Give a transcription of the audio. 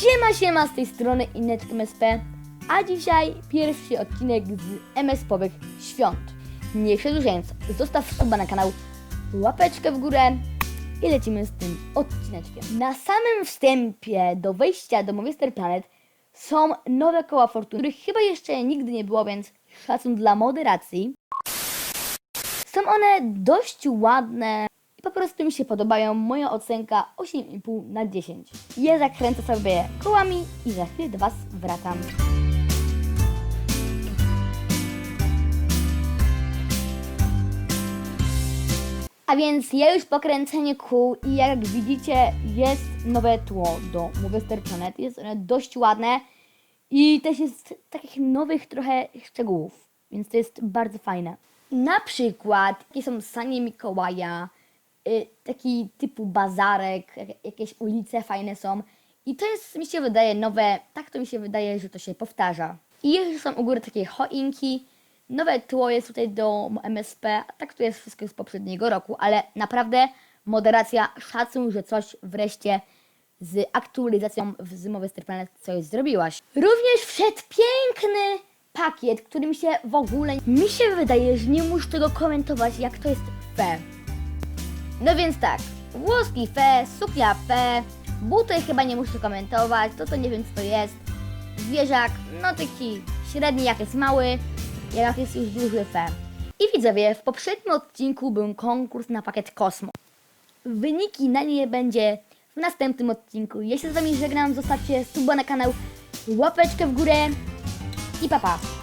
Siema, siema z tej strony Inet MSP, a dzisiaj pierwszy odcinek z MSP-owych świąt. Nie przedłużając, zostaw suba na kanał, łapeczkę w górę i lecimy z tym odcineczkiem. Na samym wstępie do wejścia do Movistar Planet są nowe koła fortuny, których chyba jeszcze nigdy nie było, więc szacun dla moderacji. Są one dość ładne po prostu mi się podobają. Moja ocenka 8,5 na 10. Ja zakręcę sobie kołami i za chwilę do Was wracam. A więc ja już po kręceniu kół i jak widzicie jest nowe tło do Movistar Planet. Jest one dość ładne i też jest takich nowych trochę szczegółów, więc to jest bardzo fajne. Na przykład takie są sanie Mikołaja, taki typu bazarek, jak- jakieś ulice fajne są i to jest mi się wydaje nowe, tak to mi się wydaje, że to się powtarza. I jeszcze są u góry takie choinki, nowe tło jest tutaj do MSP, tak to jest wszystko z poprzedniego roku, ale naprawdę moderacja, szacun, że coś wreszcie z aktualizacją Zimowy Star Planet coś zrobiłaś. Również wszedł piękny pakiet, który mi się w ogóle, mi się wydaje, że nie muszę tego komentować, jak to jest fe. No więc tak, włoski fe, suknia fe, buty chyba nie muszę komentować, to to nie wiem co to jest. Zwierzak, no taki średni jak jest mały, jak jest już duży fe. I widzowie, w poprzednim odcinku był konkurs na pakiet Kosmo. Wyniki na nie będzie w następnym odcinku. Ja się z wami żegnam, zostawcie suba na kanał, łapeczkę w górę i papa. Pa.